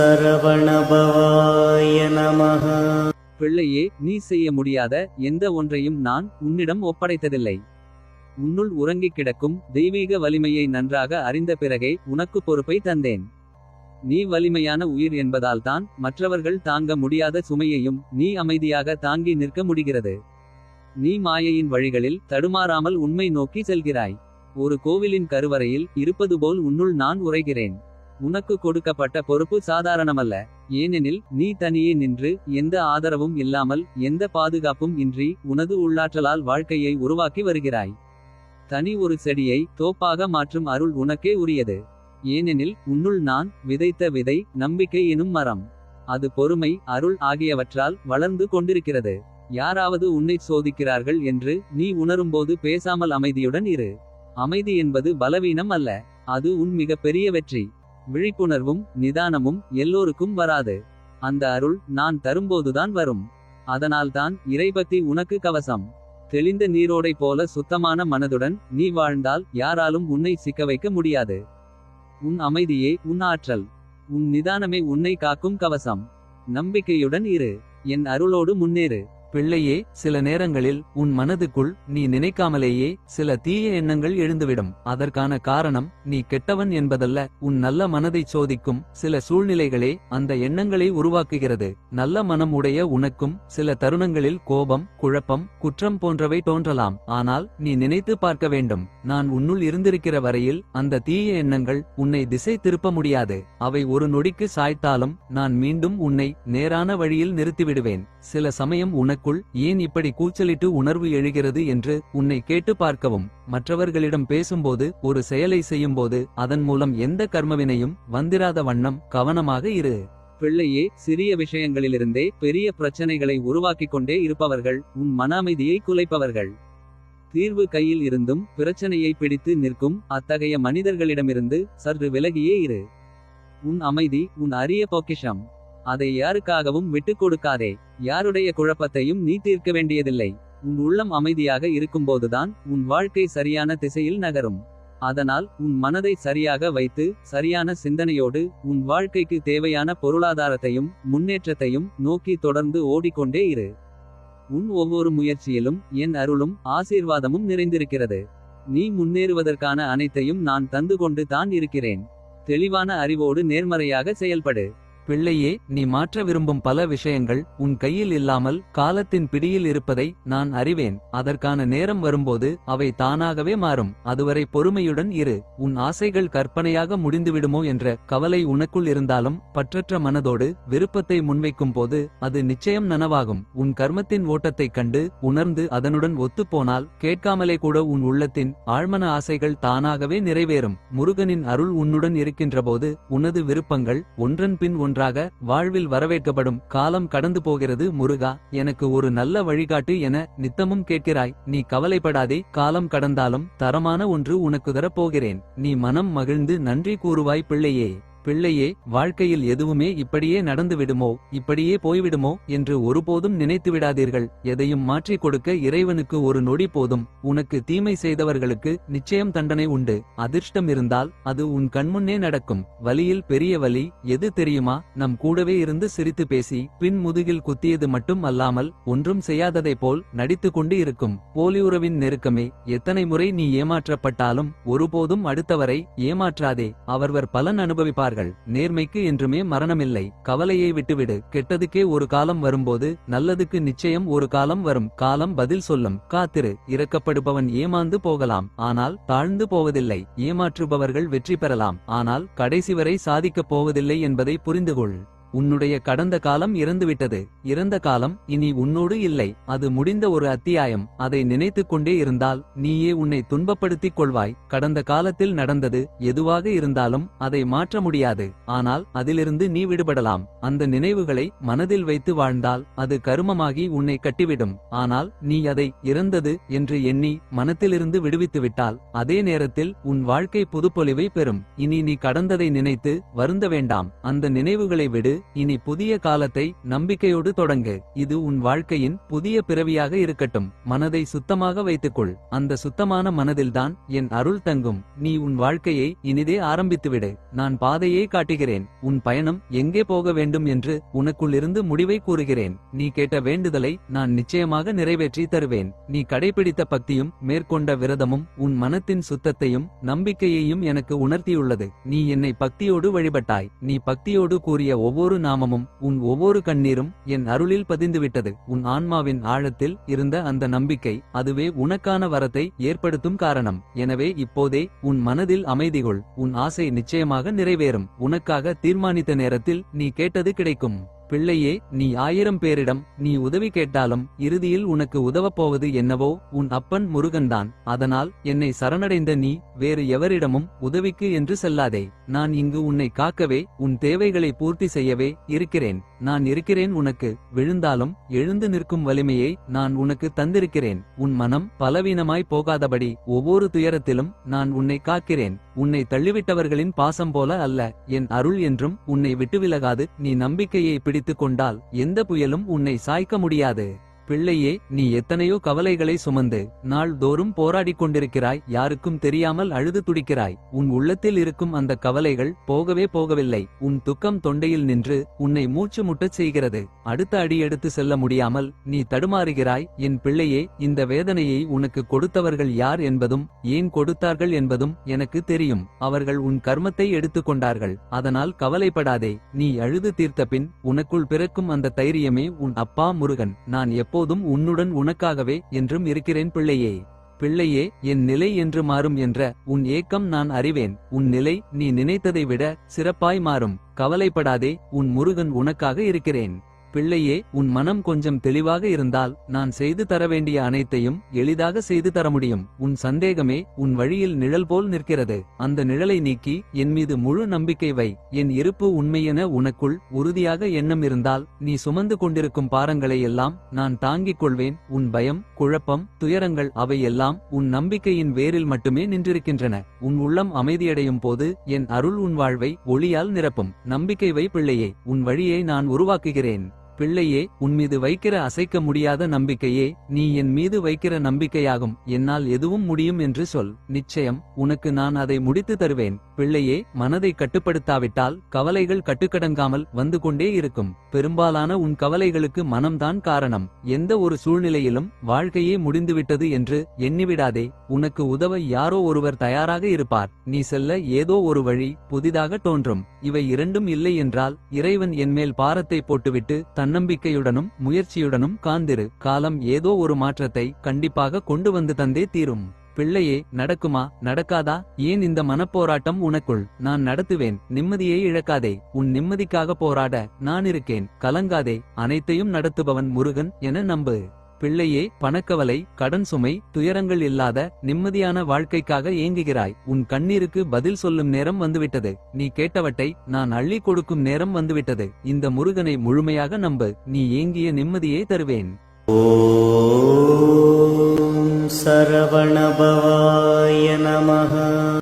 சரவணபவாய நமக பிள்ளையே நீ செய்ய முடியாத எந்த ஒன்றையும் நான் உன்னிடம் ஒப்படைத்ததில்லை. உன்னுள் உறங்கிக் கிடக்கும் தெய்வீக வலிமையை நன்றாக அறிந்த பிறகே உனக்கு பொறுப்பை தந்தேன். நீ வலிமையான உயிர் என்பதால்தான் மற்றவர்கள் தாங்க முடியாத சுமையையும் நீ அமைதியாக தாங்கி நிற்க முடிகிறது. நீ மாயையின் வழிகளில் தடுமாறாமல் உண்மை நோக்கி செல்கிறாய். ஒரு கோவிலின் கருவறையில் இருப்பது போல் உன்னுள் நான் உரைகிறேன் உனக்கு கொடுக்கப்பட்ட பொறுப்பு சாதாரணமல்ல. ஏனெனில் நீ தனியே நின்று எந்த ஆதரவும் இல்லாமல் எந்த பாதுகாப்பும் இன்றி உனது உள்ளாற்றலால் வாழ்க்கையை உருவாக்கி வருகிறாய். தனி ஒரு செடியை தோப்பாக மாற்றும் அருள் உனக்கே உரியது. ஏனெனில் உன்னுள் நான் விதைத்த விதை நம்பிக்கை எனும் மரம். அது பொறுமை அருள் ஆகியவற்றால் வளர்ந்து கொண்டிருக்கிறது. யாராவது உன்னை சோதிக்கிறார்கள் என்று நீ உணரும்போது பேசாமல் அமைதியுடன் இரு. அமைதி என்பது பலவீனம் அல்ல. அது உன் மிகப்பெரிய வெற்றி. விழிப்புணர்வும் நிதானமும் எல்லோருக்கும் வராது. அந்த அருள் நான் தரும்போதுதான் வரும். அதனால்தான் இறைபக்தி உனக்கு கவசம். தெளிந்த நீரோடை போல சுத்தமான மனதுடன் நீ வாழ்ந்தால் யாராலும் உன்னை சிக்க வைக்க முடியாது. உன் அமைதியே உன் ஆற்றல். உன் நிதானமே உன்னை காக்கும் கவசம். நம்பிக்கையுடன் இரு. என் அருளோடு முன்னேறு. பிள்ளையே சில நேரங்களில் உன் மனதுக்குள் நீ நினைக்காமலேயே சில தீய எண்ணங்கள் எழுந்துவிடும். அதற்கான காரணம் நீ கெட்டவன் என்பதல்ல உன் நல்ல மனதைச் சோதிக்கும் சில சூழ்நிலைகளே அந்த எண்ணங்களை உருவாக்குகிறது. நல்ல மனம் உடைய உனக்கும் சில தருணங்களில் கோபம் குழப்பம் குற்றம் போன்றவை தோன்றலாம். ஆனால் நீ நினைத்து பார்க்க வேண்டும் நான் உன்னுள் இருந்திருக்கிற வரையில் அந்த தீய எண்ணங்கள் உன்னை திசை திருப்ப முடியாது. அவை ஒரு நொடிக்கு சாய்த்தாலும் நான் மீண்டும் உன்னை நேரான வழியில் நிறுத்திவிடுவேன். சில சமயம் உனக்கு உனக்குள் ஏன் இப்படி கூச்சலிட்டு உணர்வு எழுகிறது என்று உன்னை கேட்டு பார்க்கவும். மற்றவர்களிடம் பேசும்போது ஒரு செயலை செய்யும்போது அதன் மூலம் எந்த கர்மவினையும் வந்திராத வண்ணம் கவனமாக இரு. பிள்ளையே சிறிய விஷயங்களிலிருந்தே பெரிய பிரச்சனைகளை உருவாக்கிக் கொண்டே இருப்பவர்கள் உன் மன அமைதியை குலைப்பவர்கள். தீர்வு கையில் இருந்தும் பிரச்சனையை பிடித்து நிற்கும் அத்தகைய மனிதர்களிடமிருந்து சற்று விலகியே இரு. உன் அமைதி உன் அரிய பொக்கிஷம். அதை யாருக்காகவும் விட்டுக் கொடுக்காதே யாருடைய குழப்பத்தையும் நீ தீர்க்க வேண்டியதில்லை. உன் உள்ளம் அமைதியாக இருக்கும்போதுதான் உன் வாழ்க்கை சரியான திசையில் நகரும். அதனால் உன் மனதை சரியாக வைத்து சரியான சிந்தனையோடு உன் வாழ்க்கைக்கு தேவையான பொருளாதாரத்தையும் முன்னேற்றத்தையும் நோக்கி தொடர்ந்து ஓடிக்கொண்டே இரு. உன் ஒவ்வொரு முயற்சியிலும் என் அருளும் ஆசீர்வாதமும் நிறைந்திருக்கிறது. நீ முன்னேறுவதற்கான அனைத்தையும் நான் தந்து கொண்டு தான் இருக்கிறேன். தெளிவான அறிவோடு நேர்மறையாக செயல்படு. பிள்ளையே நீ மாற்ற விரும்பும் பல விஷயங்கள் உன் கையில் இல்லாமல் காலத்தின் பிடியில் இருப்பதை நான் அறிவேன். அதற்கான நேரம் வரும்போது அவை தானாகவே மாறும். அதுவரை பொறுமையுடன் இரு. உன் ஆசைகள் கற்பனையாக முடிந்துவிடுமோ என்ற கவலை உனக்குள் இருந்தாலும் பற்றற்ற மனதோடு விருப்பத்தை முன்வைக்கும் போது அது நிச்சயம் நனவாகும். உன் கர்மத்தின் ஓட்டத்தைக் கண்டு உணர்ந்து அதனுடன் ஒத்துப்போனால் கேட்காமலே கூட உன் உள்ளத்தின் ஆழ்மன ஆசைகள் தானாகவே நிறைவேறும். முருகனின் அருள் உன்னுடன் இருக்கின்றபோது உனது விருப்பங்கள் ஒன்றன் பின் ஒன்று ஒன்றாக வாழ்வில் வரவேற்கப்படும் காலம் கடந்து போகிறது முருகா எனக்கு ஒரு நல்ல வழிகாட்டு என நித்தமும் கேட்கிறாய். நீ கவலைப்படாதே காலம் கடந்தாலும் தரமான ஒன்று உனக்கு தரப்போகிறேன். நீ மனம் மகிழ்ந்து நன்றி கூறுவாய் பிள்ளையே. பிள்ளையே வாழ்க்கையில் எதுவுமே இப்படியே நடந்து விடுமோ இப்படியே போய்விடுமோ என்று ஒருபோதும் நினைத்து விடாதீர்கள் எதையும் மாற்றிக் கொடுக்க இறைவனுக்கு ஒரு நொடி போதும். உனக்கு தீமை செய்தவர்களுக்கு நிச்சயம் தண்டனை உண்டு. அதிர்ஷ்டம் இருந்தால் அது உன் கண்முன்னே நடக்கும். வலியில் பெரிய வலி எது தெரியுமா? நம் கூடவே இருந்து சிரித்து பேசி பின் முதுகில் குத்தியது மட்டும் அல்லாமல் ஒன்றும் செய்யாததைப் போல் நடித்து கொண்டு இருக்கும். போலியுறவின் நெருக்கமே எத்தனை முறை நீ ஏமாற்றப்பட்டாலும் ஒருபோதும் அடுத்தவரை ஏமாற்றாதே. அவர்வர் பலன் அனுபவிப்பார். சொல்கிறார்கள் நேர்மைக்கு என்றுமே மரணமில்லை கவலையை விட்டுவிடு கெட்டதுக்கே ஒரு காலம் வரும்போது நல்லதுக்கு நிச்சயம் ஒரு காலம் வரும் காலம் பதில் சொல்லும் காத்திரு இறக்கப்படுபவன் ஏமாந்து போகலாம் ஆனால் தாழ்ந்து போவதில்லை ஏமாற்றுபவர்கள் வெற்றி பெறலாம் ஆனால் கடைசி வரை சாதிக்கப் போவதில்லை என்பதை புரிந்துகொள். உன்னுடைய கடந்த காலம் இறந்துவிட்டது. இறந்த காலம் இனி உன்னோடு இல்லை. அது முடிந்த ஒரு அத்தியாயம். அதை நினைத்துக் கொண்டே இருந்தால் நீயே உன்னை துன்பப்படுத்திக் கொள்வாய். கடந்த காலத்தில் நடந்தது எதுவாக இருந்தாலும் அதை மாற்ற முடியாது. ஆனால் அதிலிருந்து நீ விடுபடலாம். அந்த நினைவுகளை மனதில் வைத்து வாழ்ந்தால் அது கருமமாகி உன்னை கட்டிவிடும். ஆனால் நீ அதை இறந்தது என்று எண்ணி மனத்திலிருந்து விடுவித்துவிட்டால் அதே நேரத்தில் உன் வாழ்க்கை புதுப்பொலிவை பெறும். இனி நீ கடந்ததை நினைத்து வருந்த வேண்டாம். அந்த நினைவுகளை விடு. இனி புதிய காலத்தை நம்பிக்கையோடு தொடங்கு. இது உன் வாழ்க்கையின் புதிய பிறவியாக இருக்கட்டும். மனதை சுத்தமாக வைத்துக்கொள். அந்த சுத்தமான மனதில்தான் என் அருள் தங்கும். நீ உன் வாழ்க்கையை இனிதே ஆரம்பித்துவிடு. நான் பாதையை காட்டுகிறேன். உன் பயணம் எங்கே போக வேண்டும் என்று உனக்குள்ளிருந்து முடிவை கூறுகிறேன். நீ கேட்ட வேண்டுதலை நான் நிச்சயமாக நிறைவேற்றி தருவேன். நீ கடைபிடித்த பக்தியும் மேற்கொண்ட விரதமும் உன் மனத்தின் சுத்தத்தையும் நம்பிக்கையையும் எனக்கு உணர்த்தியுள்ளது. நீ என்னை பக்தியோடு வழிபட்டாய். நீ பக்தியோடு கூறிய ஒவ்வொரு நாமமும் உன் ஒவ்வொரு கண்ணீரும் என் அருளில் பதிந்துவிட்டது. உன் ஆன்மாவின் ஆழத்தில் இருந்த அந்த நம்பிக்கை அதுவே உனக்கான வரத்தை ஏற்படுத்தும் காரணம். எனவே இப்போதே உன் மனதில் அமைதிகொள். உன் ஆசை நிச்சயமாக நிறைவேறும். உனக்காக தீர்மானித்த நேரத்தில் நீ கேட்டது கிடைக்கும். பிள்ளையே நீ ஆயிரம் பேரிடம் நீ உதவி கேட்டாலும் இறுதியில் உனக்கு உதவப் போவது என்னவோ உன் அப்பன் முருகன்தான். அதனால் என்னை சரணடைந்த நீ வேறு எவரிடமும் உதவிக்கு என்று செல்லாதே. நான் இங்கு உன்னை காக்கவே உன் தேவைகளை பூர்த்தி செய்யவே இருக்கிறேன். நான் இருக்கிறேன் உனக்கு விழுந்தாலும் எழுந்து நிற்கும் வலிமையை நான் உனக்கு தந்திருக்கிறேன். உன் மனம் பலவீனமாய் போகாதபடி ஒவ்வொரு துயரத்திலும் நான் உன்னை காக்கிறேன். உன்னை தள்ளிவிட்டவர்களின் பாசம் போல அல்ல என் அருள் என்றும் உன்னை விட்டுவிலகாது. நீ நம்பிக்கையை பிடித்துக் கொண்டால் எந்த புயலும் உன்னை சாய்க்க முடியாது. பிள்ளையே நீ எத்தனையோ கவலைகளை சுமந்து நாள்தோறும் போராடிக் கொண்டிருக்கிறாய் யாருக்கும் தெரியாமல் அழுது துடிக்கிறாய். உன் உள்ளத்தில் இருக்கும் அந்த கவலைகள் போகவே போகவில்லை. உன் துக்கம் தொண்டையில் நின்று உன்னை மூச்சு முட்டச் செய்கிறது. அடுத்த அடி எடுத்து செல்ல முடியாமல் நீ தடுமாறுகிறாய். என் பிள்ளையே இந்த வேதனையை உனக்கு கொடுத்தவர்கள் யார் என்பதும் ஏன் கொடுத்தார்கள் என்பதும் எனக்கு தெரியும். அவர்கள் உன் கர்மத்தை எடுத்துக்கொண்டார்கள் அதனால் கவலைப்படாதே. நீ அழுது தீர்த்த பின் உனக்குள் பிறக்கும் அந்த தைரியமே உன் அப்பா முருகன். நான் எப்போ எப்போதும் உன்னுடன் உனக்காகவே என்றும் இருக்கிறேன் பிள்ளையே. பிள்ளையே என் நிலை என்று மாறும் என்ற உன் ஏக்கம் நான் அறிவேன். உன் நிலை நீ நினைத்ததை விட சிறப்பாய் மாறும். கவலைப்படாதே உன் முருகன் உனக்காக இருக்கிறேன். பிள்ளையே உன் மனம் கொஞ்சம் தெளிவாக இருந்தால் நான் செய்து தர வேண்டிய அனைத்தையும் எளிதாக செய்து தர முடியும். உன் சந்தேகமே உன் வழியில் நிழல் போல் நிற்கிறது. அந்த நிழலை நீக்கி என் மீது முழு நம்பிக்கை வை. என் இருப்பு உண்மையென உனக்குள் உறுதியாக எண்ணம் இருந்தால் நீ சுமந்து கொண்டிருக்கும் பாரங்களை எல்லாம் நான் தாங்கிக் கொள்வேன். உன் பயம் குழப்பம் துயரங்கள் அவை எல்லாம் உன் நம்பிக்கையின் வேரில் மட்டுமே நின்றிருக்கின்றன. உன் உள்ளம் அமைதியடையும் போது என் அருள் உன் வாழ்வை ஒளியால் நிரப்பும். நம்பிக்கை வை பிள்ளையே உன் வழியை நான் உருவாக்குகிறேன். பிள்ளையே உன்மீது வைக்கிற அசைக்க முடியாத நம்பிக்கையே நீ என் மீது வைக்கிற நம்பிக்கையாகும். என்னால் எதுவும் முடியும் என்று சொல். நிச்சயம் உனக்கு நான் அதை முடித்து தருவேன். பிள்ளையே மனதை கட்டுப்படுத்தாவிட்டால் கவலைகள் கட்டுக்கடங்காமல் வந்து கொண்டே இருக்கும். பெரும்பாலான உன் கவலைகளுக்கு மனம்தான் காரணம். எந்த ஒரு சூழ்நிலையிலும் வாழ்க்கையே முடிந்துவிட்டது என்று எண்ணிவிடாதே. உனக்கு உதவ யாரோ ஒருவர் தயாராக இருப்பார். நீ செல்ல ஏதோ ஒரு வழி புதிதாக தோன்றும். இவை இரண்டும் இல்லை என்றால் இறைவன் என்மேல் பாரத்தை போட்டுவிட்டு தன் தன்னம்பிக்கையுடனும் முயற்சியுடனும் காந்திரு. காலம் ஏதோ ஒரு மாற்றத்தை கண்டிப்பாக கொண்டு வந்து தந்தே தீரும். பிள்ளையே நடக்குமா? நடக்காதா? ஏன் இந்த மனப்போராட்டம் உனக்குள்? நான் நடத்துவேன். நிம்மதியை இழக்காதே. உன் நிம்மதிக்காக போராட நான் இருக்கேன். கலங்காதே. அனைத்தையும் நடத்துபவன் முருகன் என நம்பு. பிள்ளையே பணக்கவலை கடன் சுமை துயரங்கள் இல்லாத நிம்மதியான வாழ்க்கைக்காக ஏங்குகிறாய். உன் கண்ணீருக்கு பதில் சொல்லும் நேரம் வந்துவிட்டது. நீ கேட்டவட்டை நான் அள்ளி கொடுக்கும் நேரம் வந்துவிட்டது. இந்த முருகனை முழுமையாக நம்பு. நீ ஏங்கிய நிம்மதியை தருவேன். சரவணபவாய நமகா